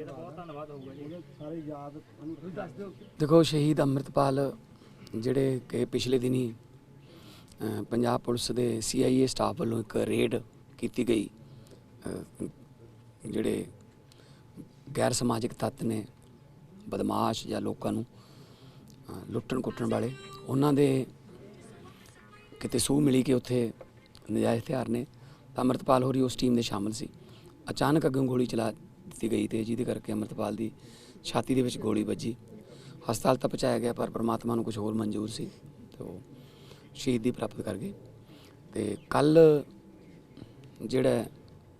ਇਹਦਾ ਬਹੁਤ ਧੰਨਵਾਦ ਹੋਊਗਾ ਜੀ ਸਾਰੇ ਯਾਦ ਤੁਸੀਂ ਦੱਸ ਦਿਓ ਦੇਖੋ, ਸ਼ਹੀਦ ਅੰਮ੍ਰਿਤਪਾਲ ਜਿਹੜੇ ਕਿ ਪਿਛਲੇ ਦਿਨੀ ਪੰਜਾਬ ਪੁਲਿਸ ਦੇ ਸੀਆਈਏ ਸਟਾਫ ਵੱਲੋਂ ਇੱਕ ਰੇਡ ਕੀਤੀ ਗਈ। ਜਿਹੜੇ ਗੈਰ ਸਮਾਜਿਕ ਤੱਤ ਨੇ, ਬਦਮਾਸ਼ ਜਾਂ ਲੋਕਾਂ ਨੂੰ ਲੁੱਟਣ ਕੁੱਟਣ ਵਾਲੇ, ਉਹਨਾਂ ਦੇ ਕਿਤੇ ਸੂਹ ਮਿਲੀ ਕਿ ਉੱਥੇ ਨਜਾਇਜ਼ ਹਥਿਆਰ ਨੇ, ਤਾਂ ਅੰਮ੍ਰਿਤਪਾਲ ਹੋਰੀ ਉਸ ਟੀਮ ਦੇ ਸ਼ਾਮਲ ਸੀ। ਅਚਾਨਕ ਅੱਗੋਂ ਗੋਲੀ ਚਲਾ ਦਿੱਤੀ ਗਈ ਤੇ ਜਿਹਦੇ ਕਰਕੇ ਅੰਮ੍ਰਿਤਪਾਲ ਦੀ ਛਾਤੀ ਦੇ ਵਿੱਚ ਗੋਲੀ ਵੱਜੀ। ਹਸਪਤਾਲ ਤਾਂ ਪਹੁੰਚਾਇਆ ਗਿਆ, ਪਰ ਪ੍ਰਮਾਤਮਾ ਨੂੰ ਕੁਝ ਹੋਰ ਮਨਜ਼ੂਰ ਸੀ ਤੇ ਉਹ ਸ਼ਹੀਦੀ ਪ੍ਰਾਪਤ ਕਰ ਗਏ। ਤੇ ਕੱਲ ਜਿਹੜਾ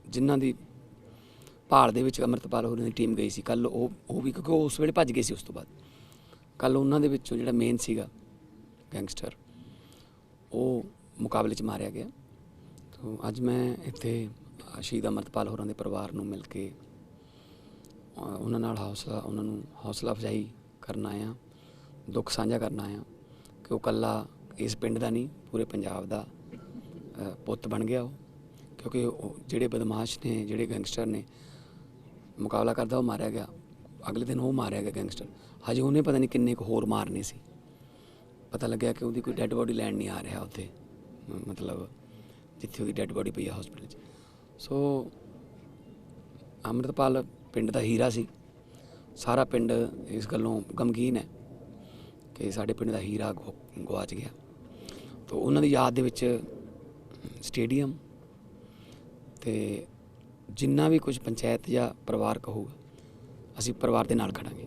ਜਿਨ੍ਹਾਂ ਦੀ ਭਾਰ ਦੇ ਵਿੱਚ ਅੰਮ੍ਰਿਤਪਾਲ ਹੋਰਾਂ ਦੀ ਟੀਮ ਗਈ ਸੀ ਕੱਲ ਉਹ ਉਹ ਵੀ ਕਿਉਂਕਿ ਉਹ ਉਸ ਵੇਲੇ ਭੱਜ ਗਏ ਸੀ ਉਸ ਤੋਂ ਬਾਅਦ। ਕੱਲ ਉਹਨਾਂ ਦੇ ਵਿੱਚੋਂ ਜਿਹੜਾ ਮੇਨ ਸੀਗਾ ਗੈਂਗਸਟਰ ਉਹ ਮੁਕਾਬਲੇ 'ਚ ਮਾਰਿਆ ਗਿਆ। ਤੋਂ ਅੱਜ ਮੈਂ ਇੱਥੇ ਸ਼ਹੀਦ ਅੰਮ੍ਰਿਤਪਾਲ ਹੋਰਾਂ ਦੇ ਪਰਿਵਾਰ ਨੂੰ ਮਿਲ ਕੇ ਉਹਨਾਂ ਨਾਲ ਹੌਸਲਾ, ਉਹਨਾਂ ਨੂੰ ਹੌਸਲਾ ਅਫਜ਼ਾਈ ਕਰਨ ਆਇਆ ਦੁੱਖ ਸਾਂਝਾ ਕਰਨ ਆਇਆ ਕਿ ਉਹ ਕੱਲਾ ਇਸ ਪਿੰਡ ਦਾ ਨਹੀਂ, ਪੂਰੇ ਪੰਜਾਬ ਦਾ ਪੁੱਤ ਬਣ ਗਿਆ ਉਹ। ਕਿਉਂਕਿ ਉਹ ਜਿਹੜੇ ਬਦਮਾਸ਼ ਨੇ, ਜਿਹੜੇ ਗੈਂਗਸਟਰ ਨੇ, ਮੁਕਾਬਲਾ ਕਰਦਾ ਉਹ ਮਾਰਿਆ ਗਿਆ। ਅਗਲੇ ਦਿਨ ਉਹ ਮਾਰਿਆ ਗਿਆ ਗੈਂਗਸਟਰ। ਹਜੇ ਉਹਨੇ ਪਤਾ ਨਹੀਂ ਕਿੰਨੇ ਕੁ ਹੋਰ ਮਾਰਨੇ ਸੀ। ਪਤਾ ਲੱਗਿਆ ਕਿ ਉਹਦੀ ਕੋਈ ਡੈੱਡ ਬੋਡੀ ਲੈਣ ਨਹੀਂ ਆ ਰਿਹਾ ਉੱਥੇ। ਮਤਲਬ ਜਿੱਥੇ ਉਹਦੀ ਡੈੱਡ ਬੋਡੀ ਪਈ ਆ ਹਸਪੀਟਲ 'ਚ। ਸੋ ਅੰਮ੍ਰਿਤਪਾਲ ਪਿੰਡ ਦਾ ਹੀਰਾ ਸੀ। ਸਾਰਾ ਪਿੰਡ ਇਸ ਗੱਲੋਂ ਗਮਗੀਨ ਹੈ ਕਿ ਸਾਡੇ ਪਿੰਡ ਦਾ ਹੀਰਾ ਗੁ- ਗੁਆਚ ਗਿਆ। ਤੋ ਉਹਨਾਂ ਦੀ ਯਾਦ ਦੇ ਵਿੱਚ ਸਟੇਡੀਅਮ ਤੇ ਜਿੰਨਾ ਵੀ ਕੁਝ ਪੰਚਾਇਤ ਜਾਂ ਪਰਿਵਾਰ ਕਹੂਗਾ ਅਸੀਂ ਪਰਿਵਾਰ ਦੇ ਨਾਲ ਖੜਾਂਗੇ।